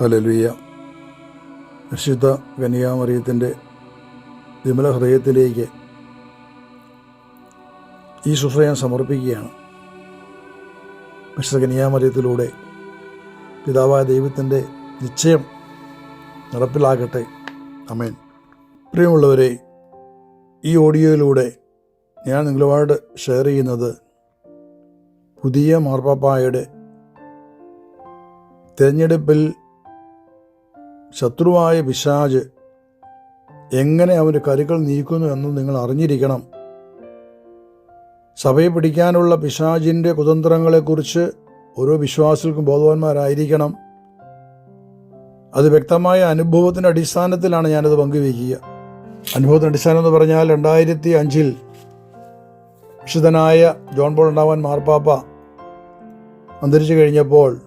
ഹലലുയ വിശുദ്ധ കനികാമറിയത്തിന്റെ വിമല ഹൃദയത്തിലേക്ക് ഈ ശുശ്ര ഞാൻ സമർപ്പിക്കുകയാണ്. വിശുദ്ധ കനികാമറിയത്തിലൂടെ പിതാവായ ദൈവത്തിന്റെ നിശ്ചയം നടപ്പിലാകട്ടെ. അമേൻ പ്രിയമുള്ളവരെ ഈ ഓഡിയോയിലൂടെ ഞാൻ നിങ്ങളുമായിട്ട് ഷെയർ ചെയ്യുന്നത് പുതിയ മാർപ്പാപ്പായുടെ തിരഞ്ഞെടുപ്പിൽ ശത്രുവായ പിശാജ് എങ്ങനെ അവന്റെ കരുക്കൾ നീക്കുന്നു എന്ന് നിങ്ങൾ അറിഞ്ഞിരിക്കണം. സഭയെ പിടിക്കാനുള്ള പിശാജിന്റെ കുതന്ത്രങ്ങളെക്കുറിച്ച് ഓരോ വിശ്വാസികൾക്കും ബോധവാന്മാരായിരിക്കണം. അത് വ്യക്തമായ അനുഭവത്തിന്റെ അടിസ്ഥാനത്തിലാണ് ഞാനത് പങ്കുവയ്ക്കുക. അനുഭവത്തിന്റെ അടിസ്ഥാനം എന്ന് പറഞ്ഞാൽ രണ്ടായിരത്തി അഞ്ചിൽ വിശുദ്ധനായ ജോൺ ബോൾ ഉണ്ടാവാൻ മാർപ്പാപ്പ അന്തരിച്ചു കഴിഞ്ഞപ്പോൾ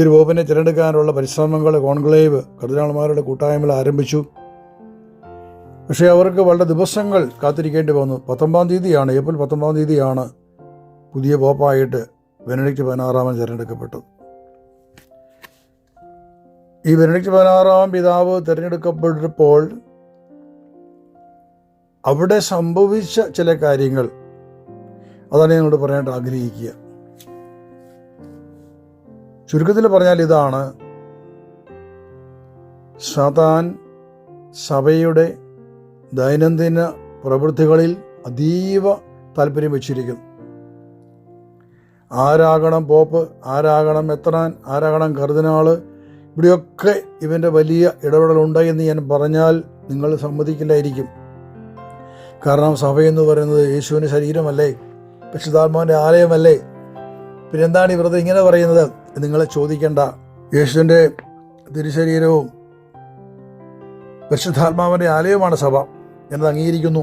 പോപ്പിനെ തിരഞ്ഞെടുക്കാനുള്ള പരിശ്രമങ്ങൾ കോൺക്ലേവ് കർദിനാൾമാരുടെ കൂട്ടായ്മകൾ ആരംഭിച്ചു. പക്ഷേ അവർക്ക് വളരെ ദിവസങ്ങൾ കാത്തിരിക്കേണ്ടി വന്നു. പത്തൊമ്പതാം തീയതിയാണ് ഏപ്രിൽ പത്തൊമ്പതാം തീയതിയാണ് പുതിയ പോപ്പായിട്ട് ബെനഡിക്റ്റ് പതിനാറാമൻ തിരഞ്ഞെടുക്കപ്പെട്ടത്. ഈ ബെനഡിക്റ്റ് പതിനാറാം പിതാവ് തിരഞ്ഞെടുക്കപ്പെട്ടപ്പോൾ അവിടെ സംഭവിച്ച ചില കാര്യങ്ങൾ അതാണ് ഞങ്ങളോട് പറയാനായിട്ട് ആഗ്രഹിക്കുക. ചുരുക്കത്തിൽ പറഞ്ഞാൽ ഇതാണ് സാത്താൻ സഭയുടെ ദൈനംദിന പ്രവൃത്തികളിൽ അതീവ താല്പര്യം വെച്ചിരിക്കുന്നു. ആരാകണം പോപ്പ് ആരാകണം എത്രാൻ ആരാകണം കർദിനാൾ ഇവിടെയൊക്കെ ഇവന്റെ വലിയ ഇടപെടലുണ്ട് എന്ന് ഞാൻ പറഞ്ഞാൽ നിങ്ങൾ സമ്മതിക്കില്ലായിരിക്കും. കാരണം സഭയെന്ന് പറയുന്നത് യേശുവിന്റെ ശരീരമല്ലേ? പരിശുദ്ധാത്മാവിന്റെ ആലയമല്ലേ? പിന്നെന്താണ് ഇവരത് ഇങ്ങനെ പറയുന്നത്? നിങ്ങൾ ചോദിക്കേണ്ട. യേശുവിന്റെ തിരുശരീരവും പരിശുദ്ധാത്മാവിന്റെ ആലയവുമാണ് സഭ. എന്നത് അംഗീകരിക്കുന്നു.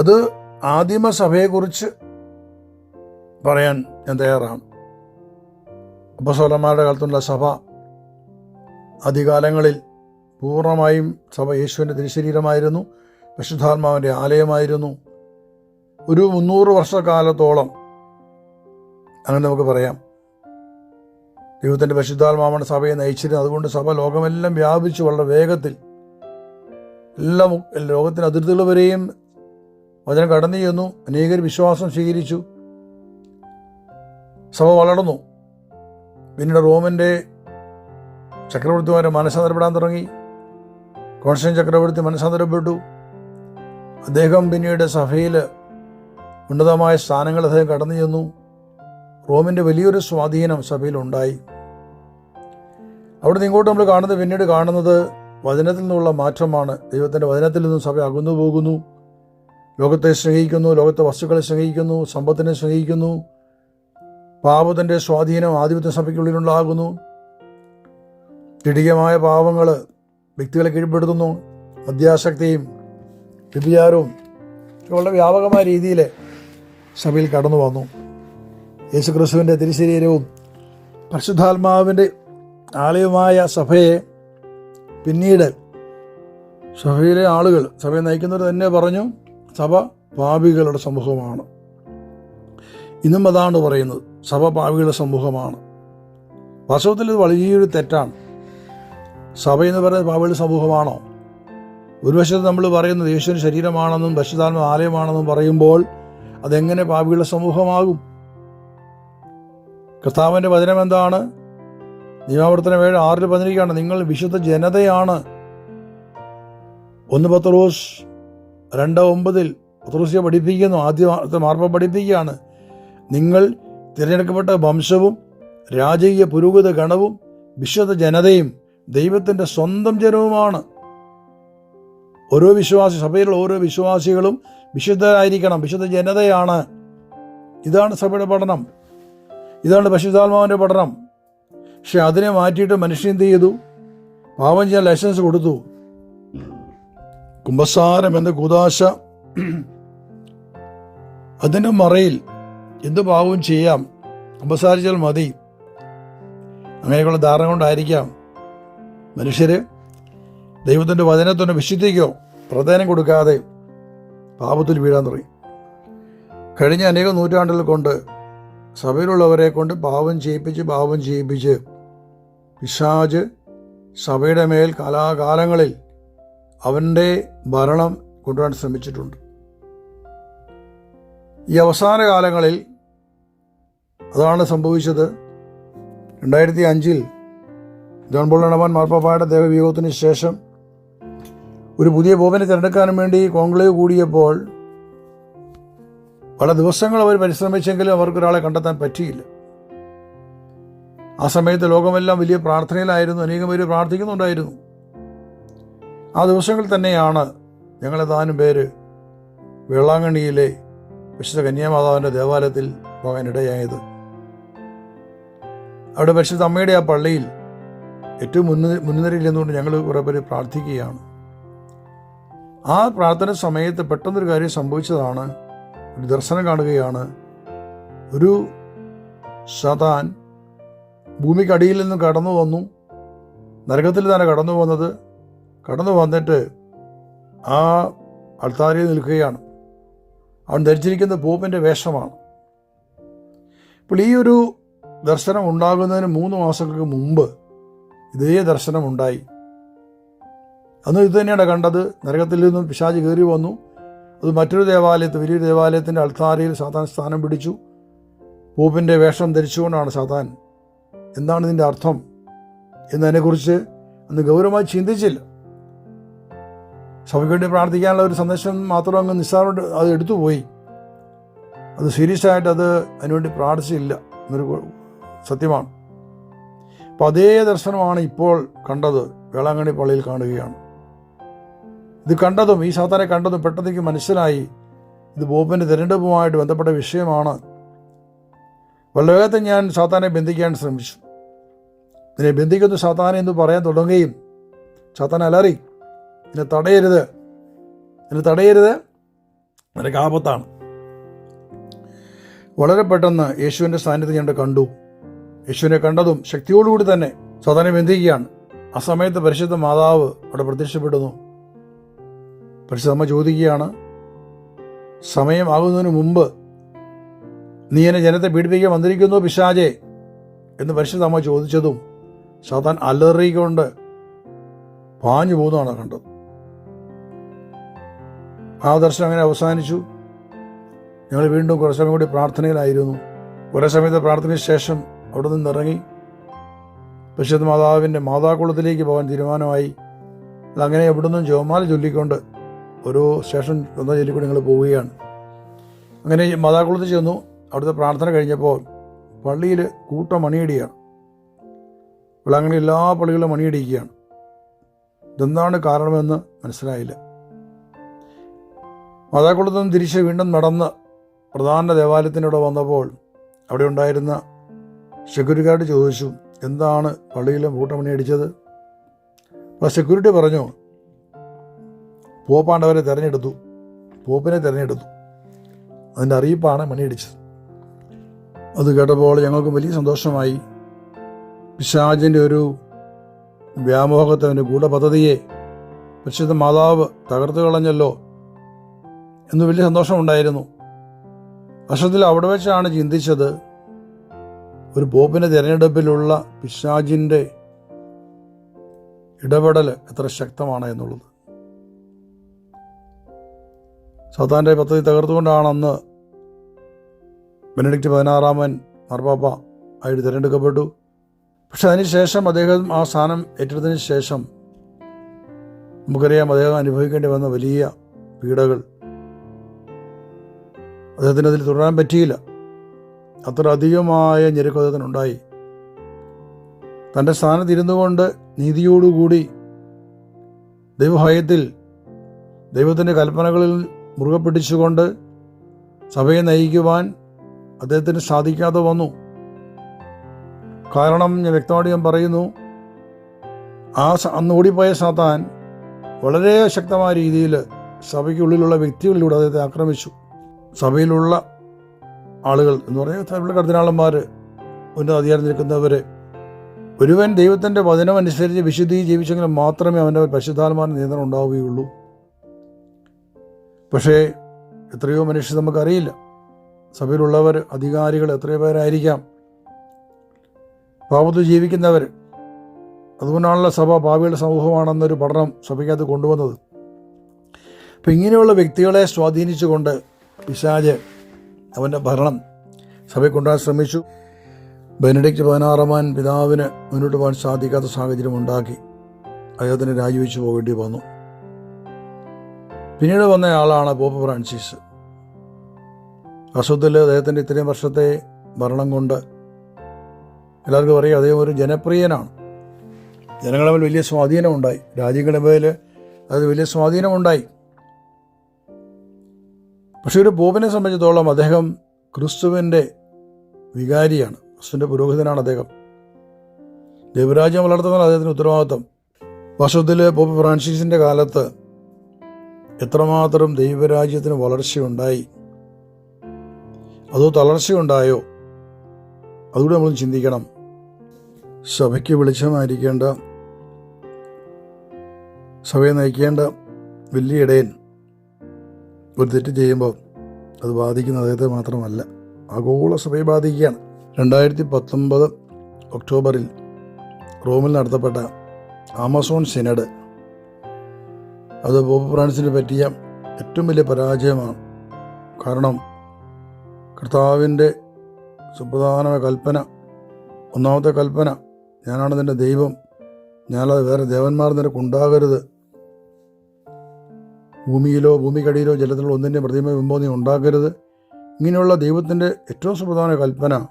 അത് ആദിമ സഭയെക്കുറിച്ച് പറയാൻ ഞാൻ തയ്യാറാണ്. അപ്പസോലന്മാരുടെ കാലത്തുള്ള സഭ ആദ്യകാലങ്ങളിൽ പൂർണമായും സഭ യേശുവിന്റെ തിരുശരീരമായിരുന്നു പരിശുദ്ധാത്മാവിന്റെ ആലയമായിരുന്നു. ഒരു മുന്നൂറ് വർഷക്കാലത്തോളം അങ്ങനെ നമുക്ക് പറയാം. ദൈവത്തിന്റെ പരിശുദ്ധാത്മാവാണ് സഭയെ നയിച്ചിരുന്നത്. അതുകൊണ്ട് സഭ ലോകമെല്ലാം വ്യാപിച്ചു വളരെ വേഗത്തിൽ എല്ലാ ലോകത്തിന്റെ അതിർത്തികൾ വരെയും വചനം കടന്നു ചെന്നു. അനേകർ വിശ്വാസം സ്വീകരിച്ചു. സഭ വളർന്നു. പിന്നീട് റോമിന്റെ ചക്രവർത്തിമാരെ മനസ്സാന്തരപ്പെടാൻ തുടങ്ങി. കോൺസ്റ്റൻ ചക്രവർത്തി മനസ്സാന്തരപ്പെട്ടു. അദ്ദേഹം പിന്നീട് സഭയിൽ ഉന്നതമായ സ്ഥാനങ്ങൾ അദ്ദേഹം കടന്നു ചെന്നു. റോമിന്റെ വലിയൊരു സ്വാധീനം സഭയിലുണ്ടായി. അവിടെ നിന്ന് ഇങ്ങോട്ട് നമ്മൾ കാണുന്നത് പിന്നീട് കാണുന്നത് വചനത്തിൽ നിന്നുള്ള മാറ്റമാണ്. ദൈവത്തിന്റെ വചനത്തിൽ നിന്നും സഭ അകന്നു പോകുന്നു. ലോകത്തെ സ്നേഹിക്കുന്നു ലോകത്തെ വസ്തുക്കളെ സ്നേഹിക്കുന്നു സമ്പത്തിനെ സ്നേഹിക്കുന്നു. പാപത്തിന്റെ സ്വാധീനം ആധിപത്യ സഭയ്ക്കുള്ളിലുണ്ടാകുന്നു തിടികമായ പാവങ്ങൾ വ്യക്തികളെ കീഴ്പ്പെടുത്തുന്നു. മദ്യാസക്തിയും വ്യഭിചാരവും ഒക്കെ വളരെ വ്യാപകമായ രീതിയിൽ സഭയിൽ കടന്നു വന്നു യേശുക്രിസ്തുവിന്റെ തിരുശരീരവും പരിശുദ്ധാത്മാവിന്റെ ആലയമായ സഭയെ പിന്നീട് സഭയിലെ ആളുകൾ സഭയെ നയിക്കുന്നവർ തന്നെ പറഞ്ഞു സഭ പാപികളുടെ സമൂഹമാണ്. ഇന്നും അതാണ് പറയുന്നത്. സഭ പാപികളുടെ സമൂഹമാണ്. വാസ്തവത്തിൽ ഇത് വലിയൊരു തെറ്റാണ്. സഭ എന്ന് പറയുന്നത് പാപികളുടെ സമൂഹമാണോ? ഒരു വശത്ത് നമ്മൾ പറയുന്നത് യേശുവിന് ശരീരമാണെന്നും പരിശുദ്ധാത്മ ആലയമാണെന്നും പറയുമ്പോൾ അതെങ്ങനെ പാപികളുടെ സമൂഹമാകും? കർത്താവിന്റെ വചനം എന്താണ്? നിയമാവർത്തനം ഏഴ് ആറിൽ പതിനിരിക്കുകയാണ് നിങ്ങൾ വിശുദ്ധ ജനതയാണ്. ഒന്ന് പത്രോസ് രണ്ട് ഒമ്പതിൽ പത്രോസിയെ പഠിപ്പിക്കുന്നു. ആദ്യ മാർപ്പ പഠിപ്പിക്കുകയാണ്. നിങ്ങൾ തിരഞ്ഞെടുക്കപ്പെട്ട വംശവും രാജകീയ പുരോഗത ഗണവും വിശുദ്ധ ജനതയും ദൈവത്തിന്റെ സ്വന്തം ജനവുമാണ്. ഓരോ വിശ്വാസി സഭയിലുള്ള ഓരോ വിശ്വാസികളും വിശുദ്ധരായിരിക്കണം. വിശുദ്ധ ജനതയാണ്. ഇതാണ് സഭയുടെ പഠനം. ഇതാണ് പരിശുദ്ധാത്മാവിന്റെ പഠനം. പക്ഷെ അതിനെ മാറ്റിയിട്ട് മനുഷ്യൻ എന്ത് ചെയ്തു? പാവം ചെയ്യാൻ ലൈസൻസ് കൊടുത്തു. കുംഭസാരം എന്ന കുതാശ അതിന്റെ മറയിൽ എന്ത് പാവവും ചെയ്യാം? കുംഭസാരിച്ചാൽ മതി. അങ്ങനെയൊക്കെയുള്ള ധാരണ കൊണ്ടായിരിക്കാം. മനുഷ്യര് ദൈവത്തിന്റെ വചനത്തിന്റെ വിശുദ്ധിക്കോ പ്രധാനം കൊടുക്കാതെ പാപത്തിൽ വീഴാൻ തുടങ്ങി. കഴിഞ്ഞ അനേകം നൂറ്റാണ്ടുകൾ കൊണ്ട് സഭയിലുള്ളവരെ കൊണ്ട് പാവം ചെയ്യിപ്പിച്ച് പാവം ചെയ്യിപ്പിച്ച് പിശാജ് സഭയുടെ മേൽ കാലാകാലങ്ങളിൽ അവന്റെ ഭരണം കൊണ്ടുവരാൻ ശ്രമിച്ചിട്ടുണ്ട്. ഈ അവസാന കാലങ്ങളിൽ അതാണ് സംഭവിച്ചത്. രണ്ടായിരത്തി അഞ്ചിൽ ജോൺ ബോൾ നടമാൻ മാർപ്പാപ്പായുടെ ദേവവിയോഗത്തിന് ശേഷം ഒരു പുതിയ പോപ്പിനെ തിരഞ്ഞെടുക്കാനും വേണ്ടി കോൺക്ലേവ് കൂടിയപ്പോൾ പല ദിവസങ്ങൾ അവർ പരിശ്രമിച്ചെങ്കിലും അവർക്കൊരാളെ കണ്ടെത്താൻ പറ്റിയില്ല. ആ സമയത്ത് ലോകമെല്ലാം വലിയ പ്രാർത്ഥനയിലായിരുന്നു. അനേകം പേര് പ്രാർത്ഥിക്കുന്നുണ്ടായിരുന്നു. ആ ദിവസങ്ങളിൽ തന്നെയാണ് ഞങ്ങളെതാനും പേര് വേളാങ്കണ്ണിയിലെ വിശുദ്ധ കന്യാമാതാവിന്റെ ദേവാലയത്തിൽ പോകാനിടയായത് അവിടെ പരിശുദ്ധ അമ്മയുടെ ആ പള്ളിയിൽ ഏറ്റവും മുന്ന മുൻനിരയിൽ നിന്നുകൊണ്ട് ഞങ്ങൾ കുറേ പേര് പ്രാർത്ഥിക്കുകയാണ്. ആ പ്രാർത്ഥന സമയത്ത് പെട്ടെന്നൊരു കാര്യം സംഭവിച്ചതാണ്. ഒരു ദർശനം കാണുകയാണ്. ഒരു സതാൻ ഭൂമിക്കടിയിൽ നിന്ന് കടന്നു വന്നു. നരകത്തിൽ തന്നെ കടന്നു വന്നത്. കടന്നു വന്നിട്ട് ആ അൾത്താരി നിൽക്കുകയാണ്. അവൻ ധരിച്ചിരിക്കുന്ന പൂപ്പിന്റെ വേഷമാണ്. ഇപ്പോൾ ഈ ഒരു ദർശനം ഉണ്ടാകുന്നതിന് മൂന്ന് മാസങ്ങൾക്ക് മുമ്പ് ഇതേ ദർശനം ഉണ്ടായി. അന്ന് ഇത് തന്നെയാണ് കണ്ടത്. നരകത്തിൽ നിന്നും പിശാജ് കയറി വന്നു. അത് മറ്റൊരു ദേവാലയത്തിൽ വലിയൊരു ദേവാലയത്തിന്റെ അൾത്താരയിൽ സാധാരണ സ്ഥാനം പിടിച്ചു. പൂപ്പിന്റെ വേഷം ധരിച്ചുകൊണ്ടാണ് സാത്താൻ എന്താണ് ഇതിന്റെ അർത്ഥം എന്നതിനെക്കുറിച്ച് അന്ന് ഗൗരവമായി ചിന്തിച്ചില്ല. സഭയ്ക്ക് വേണ്ടി പ്രാർത്ഥിക്കാനുള്ള ഒരു സന്ദേശം മാത്രം അങ്ങ് നിസ്സാരോട് അത് എടുത്തുപോയി അത് സീരിയസ് ആയിട്ട് അത് അതിനുവേണ്ടി പ്രാർത്ഥിച്ചില്ല എന്നൊരു സത്യമാണ്. അപ്പോൾ അതേ ദർശനമാണ് ഇപ്പോൾ കണ്ടത് വേളാങ്കണ്ണി പള്ളിയിൽ കാണുകയാണ്. ഇത് കണ്ടതും ഈ സാത്താനെ കണ്ടതും പെട്ടെന്നേക്ക് മനസ്സിലായി ഇത് ബോബിന്റെ തിരഞ്ഞെടുപ്പുമായിട്ട് ബന്ധപ്പെട്ട വിഷയമാണ്. വളരെ വേഗത്തെ ഞാൻ സാത്താനെ ബന്ധിക്കാൻ ശ്രമിച്ചു. ഇതിനെ ബന്ധിക്കുന്നു സാത്താനെ എന്ന് പറയാൻ തുടങ്ങുകയും സാത്താൻ അലറി നിന്നെ തടയരുത് നിന്നെ തടയരുത് നിനക്ക് ആപത്താണ്. വളരെ പെട്ടെന്ന് യേശുവിന്റെ സാന്നിധ്യം ഞങ്ങൾ കണ്ടു. യേശുവിനെ കണ്ടതും ശക്തിയോടുകൂടി തന്നെ സാധാരണ ബന്ധിക്കുകയാണ്. ആ സമയത്ത് പരിശുദ്ധ മാതാവ് അവിടെ പ്രത്യക്ഷപ്പെടുന്നു. പരിശുദ്ധമ്മ ചോദിക്കുകയാണ് സമയമാകുന്നതിന് മുമ്പ് നീ എന്നെ ജനത്തെ പീഡിപ്പിക്കാൻ വന്നിരിക്കുന്നു പിശാജെ എന്ന് പരിശുദ്ധമ്മ ചോദിച്ചതും സാധാൻ അലറിക്കൊണ്ട് പാഞ്ഞു പോകുന്നതാണ് കണ്ടത്. ആ ദർശനം അങ്ങനെ അവസാനിച്ചു. ഞങ്ങൾ വീണ്ടും കുറേ സമയം കൂടി പ്രാർത്ഥനയിലായിരുന്നു. കുറേ സമയത്തെ പ്രാർത്ഥനയ്ക്ക് ശേഷം അവിടെ നിന്ന് ഇറങ്ങി. പരിശുദ്ധ മാതാവിന്റെ മാതാക്കുളത്തിലേക്ക് പോകാൻ തീരുമാനമായി. അതങ്ങനെ എവിടെ നിന്നും ജോമാല ചൊല്ലിക്കൊണ്ട് ഓരോ സ്റ്റേഷൻ വന്ന ചൊല്ലിക്കൊണ്ട് ഞങ്ങൾ പോവുകയാണ്. അങ്ങനെ മാതാക്കുളത്ത് ചെന്നു. അവിടുത്തെ പ്രാർത്ഥന കഴിഞ്ഞപ്പോൾ പള്ളിയിൽ കൂട്ടം ഇവിടെ അങ്ങനെ എല്ലാ പള്ളികളും മണിയടിക്കുകയാണ്. ഇതെന്താണ് കാരണമെന്ന് മനസ്സിലായില്ല. മാതാക്കുളത്തു നിന്ന് തിരിച്ച് വീണ്ടും നടന്ന് പ്രധാന ദേവാലയത്തിനോട് വന്നപ്പോൾ അവിടെ ഉണ്ടായിരുന്ന സെക്യൂരിറ്റിക്കാരോട് ചോദിച്ചു എന്താണ് പള്ളിയിലും കൂട്ടമണി അടിച്ചത് അപ്പോൾ സെക്യൂരിറ്റി പറഞ്ഞു പോപ്പാണ്ടവരെ തിരഞ്ഞെടുത്തു. പോപ്പിനെ തിരഞ്ഞെടുത്തു. അതിന്റെ അറിയിപ്പാണ് മണിയടിച്ചത്. അത് കേട്ടപ്പോൾ ഞങ്ങൾക്ക് വലിയ സന്തോഷമായി. പിശാചിന്റെ ഒരു വ്യാമോഹത്തെ അവന്റെ ഗൂഢപദ്ധതിയെ പരിശുദ്ധ മാതാവ് തകർത്തു കളഞ്ഞല്ലോ എന്ന് വലിയ സന്തോഷമുണ്ടായിരുന്നു. വർഷത്തിൽ അവിടെ വെച്ചാണ് ചിന്തിച്ചത് ഒരു പോപ്പിന്റെ തിരഞ്ഞെടുപ്പിലുള്ള പിശാജിന്റെ ഇടപെടൽ എത്ര ശക്തമാണ് എന്നുള്ളത്. സത്താന്റെ പദ്ധതി തകർത്തുകൊണ്ടാണ് അന്ന് ബെനഡിക്റ്റ് പതിനാറാമൻ മാർപ്പാപ്പ ആയിട്ട് തിരഞ്ഞെടുക്കപ്പെട്ടു. പക്ഷെ അതിനുശേഷം അദ്ദേഹം ആ സ്ഥാനം ഏറ്റെടുത്തതിന് ശേഷം നമുക്കറിയാം അദ്ദേഹം അനുഭവിക്കേണ്ടി വന്ന വലിയ പീഡകൾ. അദ്ദേഹത്തിന് അതിൽ തുടരാൻ പറ്റിയില്ല. അത്ര അധികമായ ഞെരുക്കം അദ്ദേഹത്തിനുണ്ടായി. തന്റെ സ്ഥാനത്ത് ഇരുന്നു കൊണ്ട് നീതിയോടുകൂടി ദൈവഭയത്തിൽ ദൈവത്തിന്റെ കൽപ്പനകളിൽ മുറുകെ പിടിച്ചുകൊണ്ട് സഭയെ നയിക്കുവാൻ അദ്ദേഹത്തിന് സാധിക്കാതെ വന്നു. കാരണം ഞാൻ വ്യക്തമായിട്ട് ഞാൻ പറയുന്നു ആ അന്ന് ഓടിപ്പോയ സാത്താൻ വളരെ ശക്തമായ രീതിയിൽ സഭയ്ക്കുള്ളിലുള്ള വ്യക്തികളിലൂടെ അദ്ദേഹത്തെ ആക്രമിച്ചു. സഭയിലുള്ള ആളുകൾ എന്ന് പറഞ്ഞാൽ സഭയിലെ ഉന്നത അധികാരം നിൽക്കുന്നവർ ഒരുവൻ ദൈവത്തിന്റെ വചനം അനുസരിച്ച് വിശുദ്ധി ജീവിച്ചെങ്കിൽ മാത്രമേ അവന്റെ പരിശുദ്ധാത്മാവിന് നിയന്ത്രണം ഉണ്ടാവുകയുള്ളൂ. പക്ഷേ എത്രയോ മനുഷ്യർ നമുക്കറിയില്ല. സഭയിലുള്ളവർ അധികാരികൾ എത്രയോ പേരായിരിക്കാം. പാപത്ത് ജീവിക്കുന്നവർ അതുകൊണ്ടാണല്ലോ സഭ ഭാവിയുടെ സമൂഹമാണെന്നൊരു പഠനം സഭയ്ക്കകത്ത് കൊണ്ടുവന്നത്. അപ്പം ഇങ്ങനെയുള്ള വ്യക്തികളെ സ്വാധീനിച്ചുകൊണ്ട് പിശാജ് അവന്റെ ഭരണം സഭയെ കൊണ്ടുവരാൻ ശ്രമിച്ചു. ബെനഡിക്റ്റ് പതിനാറാമാൻ പിതാവിന് മുന്നോട്ട് പോകാൻ സാധിക്കാത്ത സാഹചര്യം ഉണ്ടാക്കി. അദ്ദേഹത്തിന് രാജിവെച്ച് പോകേണ്ടി വന്നു. പിന്നീട് വന്ന ആളാണ് പോപ്പ് ഫ്രാൻസിസ്. അസുദ്ധിൽ അദ്ദേഹത്തിന്റെ ഇത്രയും വർഷത്തെ ഭരണം കൊണ്ട് എല്ലാവർക്കും അറിയാം അദ്ദേഹം ഒരു ജനപ്രിയനാണ്. ജനങ്ങളുടെ മേൽ വലിയ സ്വാധീനമുണ്ടായി. രാജ്യങ്ങളുടെ മേൽ അത് വലിയ സ്വാധീനമുണ്ടായി. പക്ഷേ ഒരു ബോബിനെ സംബന്ധിച്ചിടത്തോളം അദ്ദേഹം ക്രിസ്തുവിന്റെ വികാരിയാണ്. ക്രിസ്തുവിന്റെ പുരോഹിതനാണ് അദ്ദേഹം. ദൈവരാജ്യം വളർത്തുന്ന അദ്ദേഹത്തിന് ഉത്തരവാദിത്വം. വർഷത്തിൽ പോപ്പ് ഫ്രാൻസിസിന്റെ കാലത്ത് എത്രമാത്രം ദൈവരാജ്യത്തിന് വളർച്ചയുണ്ടായി. അതോ തളർച്ചയുണ്ടായോ? അതുകൂടെ നമ്മൾ ചിന്തിക്കണം. സഭയ്ക്ക് വെളിച്ചമായിരിക്കേണ്ട സഭയെ നയിക്കേണ്ട വലിയ ഇടയൻ ഒരു തെറ്റ് ചെയ്യുമ്പോൾ അത് ബാധിക്കുന്ന അദ്ദേഹത്തെ മാത്രമല്ല ആഗോള സഭയെ ബാധിക്കുകയാണ്. രണ്ടായിരത്തി പത്തൊമ്പത് ഒക്ടോബറിൽ റോമിൽ നടത്തപ്പെട്ട ആമസോൺ സിനഡ് അത് പോപ്പ് ഫ്രാൻസിന് പറ്റിയ ഏറ്റവും വലിയ പരാജയമാണ്. കാരണം കർത്താവിന്റെ സുപ്രധാന കൽപ്പന ഒന്നാമത്തെ കൽപ്പന ഞാനാണ് നിന്റെ ദൈവം. ഞാനത് വേറെ ദേവന്മാർ നിനക്ക് ഉണ്ടാകരുത്. ഭൂമിയിലോ ഭൂമിക്കടിയിലോ ജലത്തിലോ ഒന്നിന്റെ വിമ്പോ നീ ഉണ്ടാക്കരുത് ഇങ്ങനെയുള്ള ദൈവത്തിന്റെ ഏറ്റവും സുപ്രധാന കൽപ്പന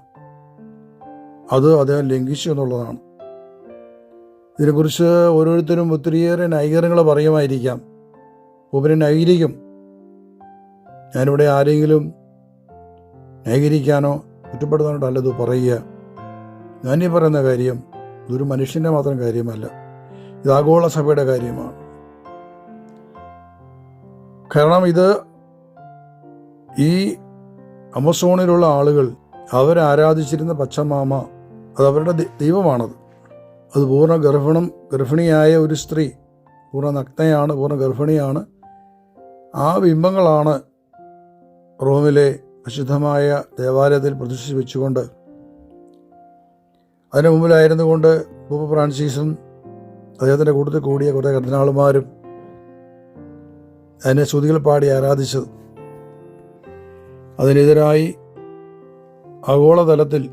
അത് അദ്ദേഹം ലംഘിച്ചു എന്നുള്ളതാണ്. ഇതിനെക്കുറിച്ച് ഓരോരുത്തരും ഒത്തിരിയേറെ നൈകരങ്ങൾ പറയുമായിരിക്കാം. ഉപരി നൈകരിക്കും ഞാനിവിടെ ആരെങ്കിലും നൈകരിക്കാനോ കുറ്റപ്പെടുത്താനോ അല്ലത് പറയുക. ഞാനീ പറയുന്ന കാര്യം ഇതൊരു മനുഷ്യന്റെ മാത്രം കാര്യമല്ല ഇത് ആഗോള സഭയുടെ കാര്യമാണ്. കാരണം ഇത് ഈ അമസോണിലുള്ള ആളുകൾ അവരാരാധിച്ചിരുന്ന പച്ചമാമ അത് അവരുടെ ദൈവമാണത്. അത് പൂർണ ഗർഭിണം ഗർഭിണിയായ ഒരു സ്ത്രീ പൂർണ നഗ്നയാണ് പൂർണ ഗർഭിണിയാണ്. ആ ബിംബങ്ങളാണ് റോമിലെ പ്രസിദ്ധമായ ദേവാലയത്തിൽ പ്രതിഷ്ഠിച്ച് വെച്ചുകൊണ്ട് അതിന് മുമ്പിലായിരുന്നു കൊണ്ട് പൂപ്പ ഫ്രാൻസിസും അദ്ദേഹത്തിന്റെ കൂട്ടത്തിൽ കൂടിയ കുറേ കർദിനാളുമാരും അതിനെ ശ്രുതികൾ പാടി ആരാധിച്ചത്. അതിനെതിരായി ആഗോളതലത്തിൽ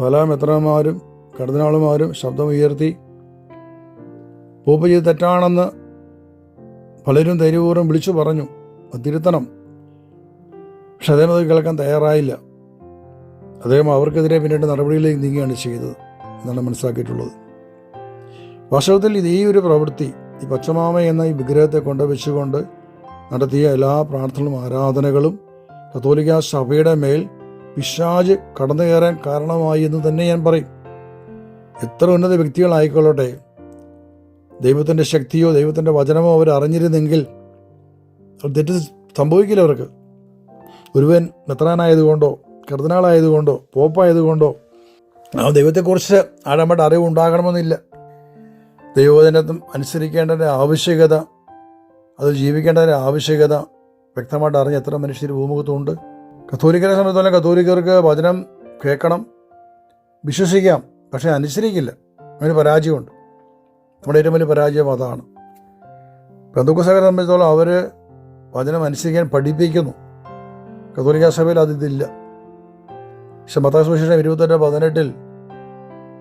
പല മെത്രന്മാരും കർദിനാളുമാരും ശബ്ദമുയർത്തി പോപ്പ് ചെയ്ത് തെറ്റാണെന്ന് പലരും ധൈര്യപൂർവം വിളിച്ചു പറഞ്ഞു. തിരുത്തണം. പക്ഷെ അദ്ദേഹം അത് കേൾക്കാൻ തയ്യാറായില്ല. അദ്ദേഹം അവർക്കെതിരെ പിന്നീട് നടപടിയിലേക്ക് നീങ്ങുകയാണ് ചെയ്തത് എന്നാണ് മനസ്സിലാക്കിയിട്ടുള്ളത്. വാസ്തവത്തിൽ ഇത് ഈ ഒരു പ്രവൃത്തി ഈ പച്ചമാമ എന്ന ഈ വിഗ്രഹത്തെ കൊണ്ടുവച്ചുകൊണ്ട് നടത്തിയ എല്ലാ പ്രാർത്ഥനകളും ആരാധനകളും കത്തോലിക്ക സഭയുടെ മേൽ പിശാജ് കടന്നു കയറാൻ കാരണമായി എന്ന് തന്നെ ഞാൻ പറയും. എത്ര ഉന്നത വ്യക്തികളായിക്കൊള്ളട്ടെ. ദൈവത്തിന്റെ ശക്തിയോ ദൈവത്തിന്റെ വചനമോ അവർ അറിഞ്ഞിരുന്നെങ്കിൽ തെറ്റ് സംഭവിക്കില്ല അവർക്ക്. ഒരുവൻ മെത്രാനായതുകൊണ്ടോ കർദിനാളായതുകൊണ്ടോ പോപ്പായതുകൊണ്ടോ ആ ദൈവത്തെക്കുറിച്ച് ആഴമായിട്ട് അറിവ് ഉണ്ടാകണമെന്നില്ല ദൈവവചനത്തും അനുസരിക്കേണ്ടതിന്റെ ആവശ്യകത അത് ജീവിക്കേണ്ടതിന്റെ ആവശ്യകത വ്യക്തമായിട്ട് അറിഞ്ഞ എത്ര മനുഷ്യർ ഭൂമുഖത്തുണ്ട്. കത്തോലിക്കരെ സംബന്ധിച്ചോളം കത്തോലിക്കർക്ക് വചനം കേൾക്കണം വിശ്വസിക്കാം പക്ഷേ അനുസരിക്കില്ല. അതിന് പരാജയമുണ്ട്. നമ്മുടെ ഏറ്റവും വലിയ പരാജയം അതാണ്. ബന്ധുക്കസഭയെ സംബന്ധിച്ചോളം അവർ വചനം അനുസരിക്കാൻ പഠിപ്പിക്കുന്നു. കത്തോലിക്ക സഭയിൽ അതില്ല പക്ഷെ മത്താസ് സുവിശേഷം ഇരുപത്തെട്ട് പതിനെട്ടിൽ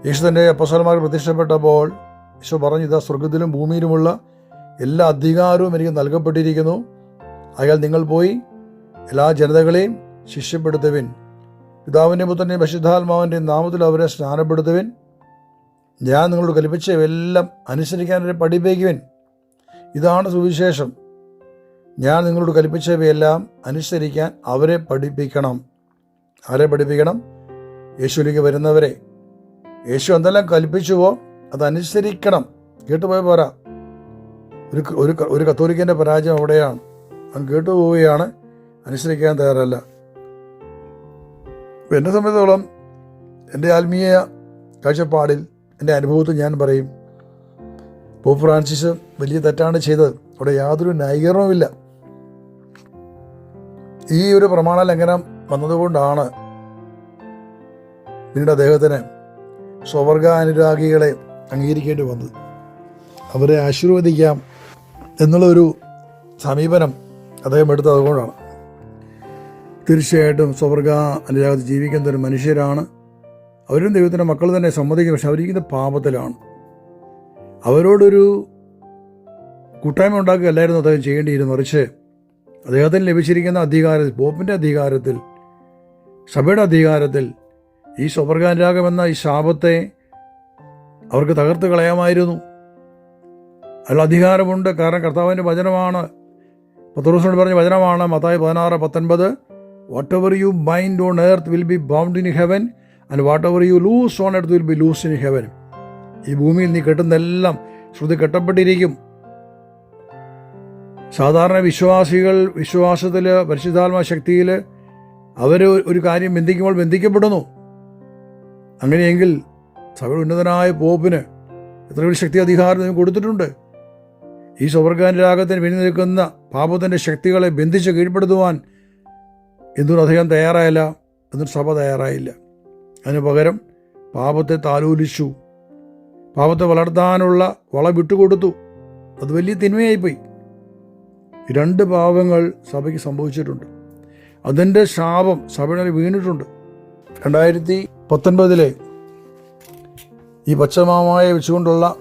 യേശു തന്റെ അപ്പസ്വലന്മാർ പ്രത്യക്ഷപ്പെട്ടപ്പോൾ യേശു പറഞ്ഞു ഇതാ സ്വർഗത്തിലും ഭൂമിയിലുമുള്ള എല്ലാ അധികാരവും എനിക്ക് നൽകപ്പെട്ടിരിക്കുന്നു. അയാൾ നിങ്ങൾ പോയി എല്ലാ ജനതകളെയും ശിഷ്യപ്പെടുത്തുവിൻ. പിതാവിന്റെ പുത്രന്റെയും പശുദ്ധാത്മാവിന്റെയും നാമത്തിൽ അവരെ സ്നാനപ്പെടുത്തുവിൻ. ഞാൻ നിങ്ങളോട് കൽപ്പിച്ച കൽപ്പിച്ചവയെല്ലാം അവരെ പഠിപ്പിക്കുവിൻ. ഇതാണ് സുവിശേഷം. ഞാൻ നിങ്ങളോട് കൽപ്പിച്ചവയെല്ലാം അനുസരിക്കാൻ അവരെ പഠിപ്പിക്കണം. ആരെ പഠിപ്പിക്കണം? യേശുവിലേക്ക് വരുന്നവരെ. യേശു എന്തെല്ലാം കൽപ്പിച്ചുവോ അതനുസരിക്കണം കേട്ടുപോയ പോരാ. ഒരു ഒരു ഒരു കത്തോലിക്കന്റെ പരാജയം അവിടെയാണ്. അവൻ കേട്ടുപോവുകയാണ് അനുസരിക്കാൻ തയ്യാറല്ല. എന്നെ സംബന്ധിച്ചോളം എന്റെ ആത്മീയ കാഴ്ചപ്പാടിൽ എന്റെ അനുഭവത്തിൽ ഞാൻ പറയും പോപ്പ് ഫ്രാൻസിസ് വലിയ തെറ്റാണ് ചെയ്തത്. അവിടെ യാതൊരു ന്യായീകരണവുമില്ല. ഈ ഒരു പ്രമാണ ലംഘനം വന്നതുകൊണ്ടാണ് പിന്നീട് അദ്ദേഹത്തിന് സ്വവർഗ അനുരാഗികളെ അംഗീകരിക്കേണ്ടി വന്നത്. അവരെ ആശീർവദിക്കാം എന്നുള്ളൊരു സമീപനം അദ്ദേഹം എടുത്തത് അതുകൊണ്ടാണ്. തീർച്ചയായിട്ടും സ്വർഗ അനുരാഗത്ത് ജീവിക്കുന്ന ഒരു മനുഷ്യരാണ്. അവരും ദൈവത്തിന്റെ മക്കൾ തന്നെ സമ്മതിക്കും പക്ഷെ അവരിക്കുന്ന പാപത്തിലാണ്. അവരോടൊരു കൂട്ടായ്മ ഉണ്ടാക്കുകയല്ലായിരുന്നു അദ്ദേഹം ചെയ്യേണ്ടിയിരുന്നു മറിച്ച് അദ്ദേഹത്തിന് ലഭിച്ചിരിക്കുന്ന അധികാരത്തിൽ പോപ്പിന്റെ അധികാരത്തിൽ സഭയുടെ അധികാരത്തിൽ ഈ സ്വവർഗാനുരാഗം എന്ന ഈ ശാപത്തെ അവർക്ക് തകർത്ത് കളയാമായിരുന്നു. അതിൽ അധികാരമുണ്ട്. കാരണം കർത്താവിന്റെ വചനമാണ്. പത്രോസിനോട് പറഞ്ഞ വചനമാണ് മത്തായി പതിനാറ് പത്തൊൻപത്. Whatever you bind on earth will be bound in heaven and whatever you loose on earth will be loose in heaven ഈ ഭൂമിയിൽ നീ കെട്ടുന്നെല്ലാം ശ്രുതി കെട്ടപ്പെട്ടിരിക്കും. സാധാരണ വിശ്വാസികൾ വിശ്വാസത്തിൽ പരിശുദ്ധാത്മ ശക്തിയിൽ അവർ ഒരു കാര്യം ബന്ധിക്കുമ്പോൾ ബന്ധിക്കപ്പെടുന്നു. അങ്ങനെയെങ്കിൽ സഭയുടെ ഉന്നതനായ പോപ്പിന് എത്ര വലിയ ശക്തി അധികാരം നിങ്ങൾ കൊടുത്തിട്ടുണ്ട്? ഈ സ്വർഗാനുരാഗത്തിന് പിന്നിൽ നിൽക്കുന്ന പാപത്തിന്റെ ശക്തികളെ ബന്ധിച്ച് കീഴ്പ്പെടുത്തുവാൻ എന്തുകൊണ്ട് അദ്ദേഹം തയ്യാറായില്ല? എന്നിട്ട് സഭ തയ്യാറായില്ല? അതിന് പകരം പാപത്തെ താലൂലിച്ചു. പാപത്തെ വളർത്താനുള്ള വള വിട്ടുകൊടുത്തു. അത് വലിയ തിന്മയായിപ്പോയി. രണ്ട് പാപങ്ങൾ സഭയ്ക്ക് സംഭവിച്ചിട്ടുണ്ട്. അതിന്റെ ശാപം സഭയുടെ വീണിട്ടുണ്ട്. രണ്ടായിരത്തി പത്തൊൻപതിലെ ഈ പച്ചമാമായ വെച്ചുകൊണ്ടുള്ള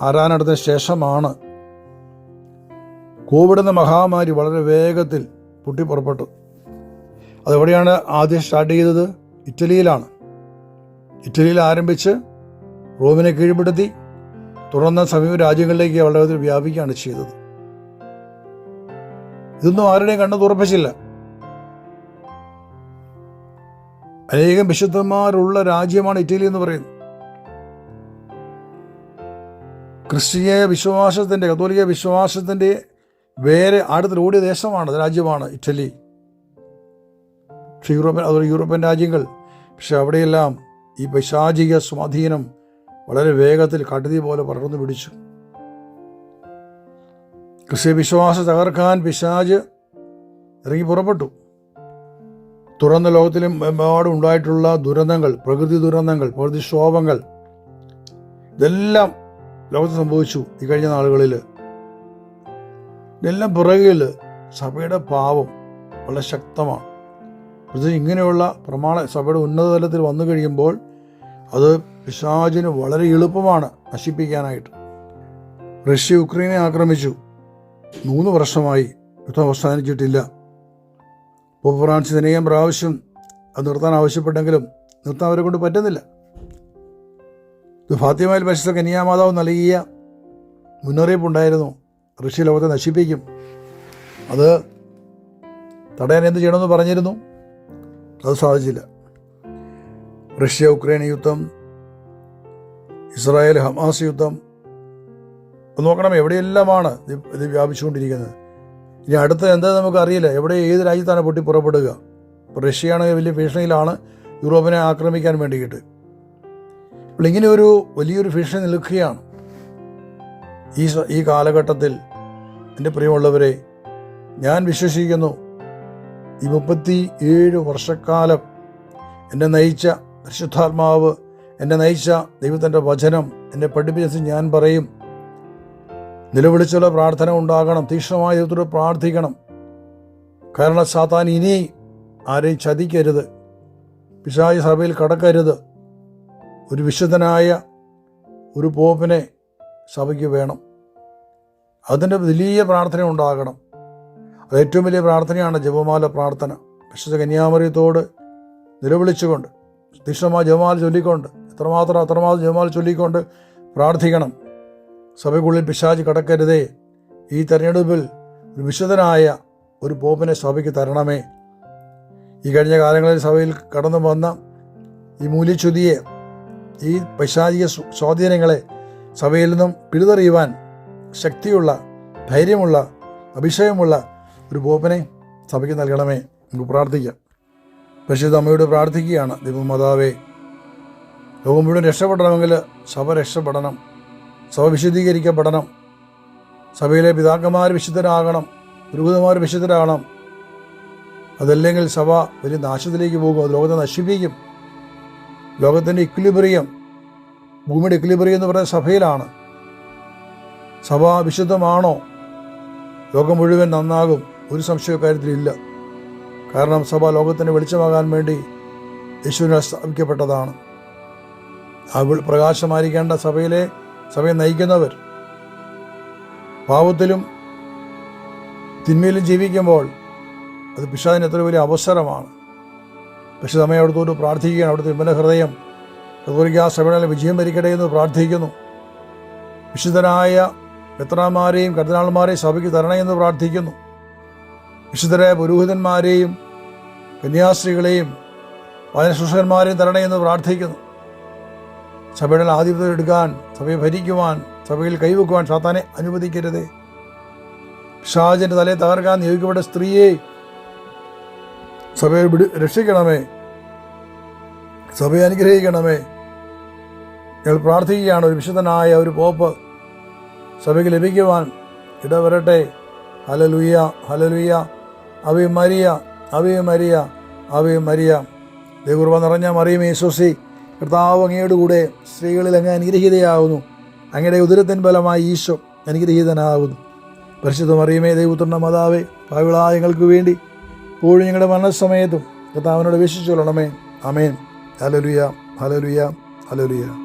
ആരാധനത്തിന് ശേഷമാണ് കോവിഡ് എന്ന മഹാമാരി വളരെ വേഗത്തിൽ പൊട്ടിപ്പുറപ്പെട്ടു അതെവിടെയാണ് ആദ്യം സ്റ്റാർട്ട് ചെയ്തത്? ഇറ്റലിയിലാണ്. ഇറ്റലിയിൽ ആരംഭിച്ച് റോമിനെ കീഴ്പ്പെടുത്തി തുടർന്ന് സമീപ രാജ്യങ്ങളിലേക്ക് വളരെ വ്യാപിക്കുകയാണ് ചെയ്തത്. ഇതൊന്നും ആരുടെയും കണ്ണു തുറപ്പിച്ചില്ല. അനേകം വിശുദ്ധന്മാരുള്ള രാജ്യമാണ് ഇറ്റലി എന്ന് പറയുന്നത്. ക്രിസ്തീയ വിശ്വാസത്തിന്റെ കത്തോലിക വിശ്വാസത്തിന്റെ വേറെ അടുത്തിൽ ഓടിയ ദേശമാണ് രാജ്യമാണ് ഇറ്റലി. പക്ഷേ യൂറോപ്യൻ അതുപോലെ യൂറോപ്യൻ രാജ്യങ്ങൾ പക്ഷെ അവിടെയെല്ലാം ഈ പൈശാചിക സ്വാധീനം വളരെ വേഗത്തിൽ കടുതി പോലെ പടർന്നു പിടിച്ചു. ക്രിസ്ത്യ വിശ്വാസം തകർക്കാൻ പിശാജ് ഇറങ്ങി പുറപ്പെട്ടു. തുറന്ന ലോകത്തിലും എമ്പാടും ഉണ്ടായിട്ടുള്ള ദുരന്തങ്ങൾ പ്രകൃതി ദുരന്തങ്ങൾ പ്രകൃതിക്ഷോഭങ്ങൾ ഇതെല്ലാം ലോകത്ത് സംഭവിച്ചു ഈ കഴിഞ്ഞ നാളുകളിൽ ഇതെല്ലാം പുറകിൽ സഭയുടെ പാവം വളരെ ശക്തമാണ്. പ്രത്യേകിച്ച് ഇങ്ങനെയുള്ള പ്രമാണ സഭയുടെ ഉന്നത തലത്തിൽ വന്നു കഴിയുമ്പോൾ അത് പിശാചിന് വളരെ എളുപ്പമാണ് നശിപ്പിക്കാനായിട്ട്. റഷ്യ യുക്രൈനെ ആക്രമിച്ചു. മൂന്ന് വർഷമായി യുദ്ധം അവസാനിച്ചിട്ടില്ല. പോപ്പ് ഫ്രാൻസിസ് അനേകം പ്രാവശ്യം അത് നിർത്താൻ ആവശ്യപ്പെട്ടെങ്കിലും നിർത്താൻ അവരെ കൊണ്ട് പറ്റുന്നില്ല. ഇത് ഫാത്തിമയിൽ പരിശുദ്ധ കന്യാമാതാവ് നൽകിയ മുന്നറിയിപ്പുണ്ടായിരുന്നു. ഋഷി ലോകത്തെ നശിപ്പിക്കും. അത് തടയാൻ എന്ത് ചെയ്യണമെന്ന് പറഞ്ഞിരുന്നു? അത് സാധിച്ചില്ല. റഷ്യ ഉക്രൈൻ യുദ്ധം ഇസ്രായേൽ ഹമാസ് യുദ്ധം നോക്കണം എവിടെയെല്ലാമാണ് ഇത് വ്യാപിച്ചുകൊണ്ടിരിക്കുന്നത്. ഇനി അടുത്ത എന്താ നമുക്ക് അറിയില്ല. എവിടെ ഏത് രാജ്യത്താണ് പൊട്ടി പുറപ്പെടുക? റഷ്യയാണെങ്കിൽ വലിയ ഭീഷണിയിലാണ്. യൂറോപ്പിനെ ആക്രമിക്കാൻ വേണ്ടിയിട്ട്. അപ്പോൾ ഇങ്ങനെ ഒരു വലിയൊരു ഭീഷണി നിൽക്കുകയാണ്. ഈ ഈ കാലഘട്ടത്തിൽ എന്റെ പ്രിയമുള്ളവരെ ഞാൻ വിശ്വസിക്കുന്നു ഈ മുപ്പത്തി ഏഴ് വർഷക്കാലം എന്നെ നയിച്ച പരിശുദ്ധാത്മാവ് എന്നെ നയിച്ച ദൈവത്തിന്റെ വചനം എന്നെ പഠിപ്പിച്ച ഞാൻ പറയും. നിലവിളിച്ചുള്ള പ്രാർത്ഥന ഉണ്ടാകണം തീക്ഷ്ണമായ ദൈവത്തോട് പ്രാർത്ഥിക്കണം. കാരണം സാത്താൻ ഇനി ആരെയും ചതിക്കരുത് പിശാചി സഭയിൽ കടക്കരുത്. ഒരു വിശുദ്ധനായ ഒരു പോപ്പിനെ സഭയ്ക്ക് വേണം. അതിന്റെ വലിയ പ്രാർത്ഥന ഉണ്ടാകണം. അത് ഏറ്റവും വലിയ പ്രാർത്ഥനയാണ് ജപമാല പ്രാർത്ഥന. വിശുദ്ധ കന്യാമറിയത്തോട് നിലവിളിച്ചുകൊണ്ട് തീക്ഷ്ണമായ ജപമാല ചൊല്ലിക്കൊണ്ട് എത്രമാത്രം അത്രമാത്രം ജപമാല ചൊല്ലിക്കൊണ്ട് പ്രാർത്ഥിക്കണം. സഭയ്ക്കുള്ളിൽ പിശാജ് കടക്കരുതേ. ഈ തെരഞ്ഞെടുപ്പിൽ ഒരു വിശുദ്ധനായ ഒരു പോപ്പിനെ സഭയ്ക്ക് തരണമേ. ഈ കഴിഞ്ഞ കാലങ്ങളിൽ സഭയിൽ കടന്നു വന്ന ഈ മൂല്യച്യുതിയെ ഈ പൈശാചിക സ്വാ- സ്വാധീനങ്ങളെ സഭയിൽ നിന്നും പിഴുതെറിയുവാൻ ശക്തിയുള്ള ധൈര്യമുള്ള അഭിഷേകമുള്ള ഒരു പോപ്പിനെ സഭയ്ക്ക് നൽകണമേ. നമുക്ക് പ്രാർത്ഥിക്കാം. പരിശുദ്ധ അമ്മയോട് പ്രാർത്ഥിക്കുകയാണ് ദൈവമാതാവേ. ലോകം മുഴുവൻ രക്ഷപ്പെടണമെങ്കിൽ സഭ രക്ഷപ്പെടണം. സഭ വിശുദ്ധീകരിക്കപ്പെടണം സഭയിലെ പിതാക്കന്മാർ വിശുദ്ധരാകണം പുരോഹിതന്മാർ വിശുദ്ധരാകണം. അതല്ലെങ്കിൽ സഭ വലിയ നാശത്തിലേക്ക് പോകും അത് ലോകത്തെ നശിപ്പിക്കും. ലോകത്തിന്റെ ഇക്വിലിബ്രിയം ഭൂമിയുടെ ഇക്വിലിബ്രിയം എന്ന് പറയുന്ന സഭയിലാണ്. സഭ വിശുദ്ധമാണോ? ലോകം മുഴുവൻ നന്നാകും ഒരു സംശയ കാര്യത്തിലില്ല. കാരണം സഭ ലോകത്തിന് വെളിച്ചമാകാൻ വേണ്ടി യേശുവിനാൽ സ്ഥാപിക്കപ്പെട്ടതാണ്. വെളി- പ്രകാശമായിരിക്കേണ്ട സഭയിലെ സഭയെ നയിക്കുന്നവർ പാവത്തിലും തിന്മയിലും ജീവിക്കുമ്പോൾ അത് പിശാദിന് എത്ര വലിയ അവസരമാണ്. പക്ഷേ സമയം അവിടുത്തോട് പ്രാർത്ഥിക്കുകയാണ്. അവിടുത്തെ വിമല ഹൃദയം അതുപോലെ ആ സഭയുടെ വിജയം ഭരിക്കട്ടെ എന്ന് പ്രാർത്ഥിക്കുന്നു. വിശുദ്ധരായ മെത്രാന്മാരെയും കർദിനാൾമാരെയും സഭയ്ക്ക് തരണേ എന്ന് പ്രാർത്ഥിക്കുന്നു. വിശുദ്ധരായ പുരോഹിതന്മാരെയും കന്യാസ്ത്രീകളെയും വായനശുശ്രന്മാരെയും തരണേ എന്ന് പ്രാർത്ഥിക്കുന്നു. സഭയുടെ ആധിപത്യം എടുക്കാൻ സഭയെ ഭരിക്കുവാൻ സഭയിൽ കൈവെക്കുവാൻ സാത്താനെ അനുവദിക്കരുത്. ഷാജന്റെ തലയെ തകർക്കാൻ നിയോഗിക്കപ്പെട്ട സ്ത്രീയെ സഭയെ വിടു രക്ഷിക്കണമേ. സഭയെ അനുഗ്രഹിക്കണമേ. ഞങ്ങൾ പ്രാർത്ഥിക്കുകയാണ് ഒരു വിശുദ്ധനായ ഒരു പോപ്പ് സഭയ്ക്ക് ലഭിക്കുവാൻ ഇടവരട്ടെ. ഹലലുയ്യ ഹലലുയ്യ അവയും മരിയ അവയും മരിയ അവയും മരിയ. ദൈവകുർബ നിറഞ്ഞ മറിയും യേശോസി കർത്താവ് അങ്ങയുടെ കൂടെ സ്ത്രീകളിൽ അങ്ങ് അനുഗ്രഹീതയാകുന്നു അങ്ങയുടെ ഉദരത്തിൻ ഫലമായി ഈശോ അനുഗ്രഹീതനാകുന്നു. പരിശുദ്ധ മറിയമേ ദൈവപുത്രന്റെ മാതാവേ പാവിളായങ്ങൾക്ക് വേണ്ടി ഇപ്പോഴും ഞങ്ങളുടെ മരണസമയത്തും കർത്താവിനോട് വിശ്വസിച്ചു കൊള്ളണമേ. അമേൻ ഹലലുയ ഹലലുയ ഹലലുയ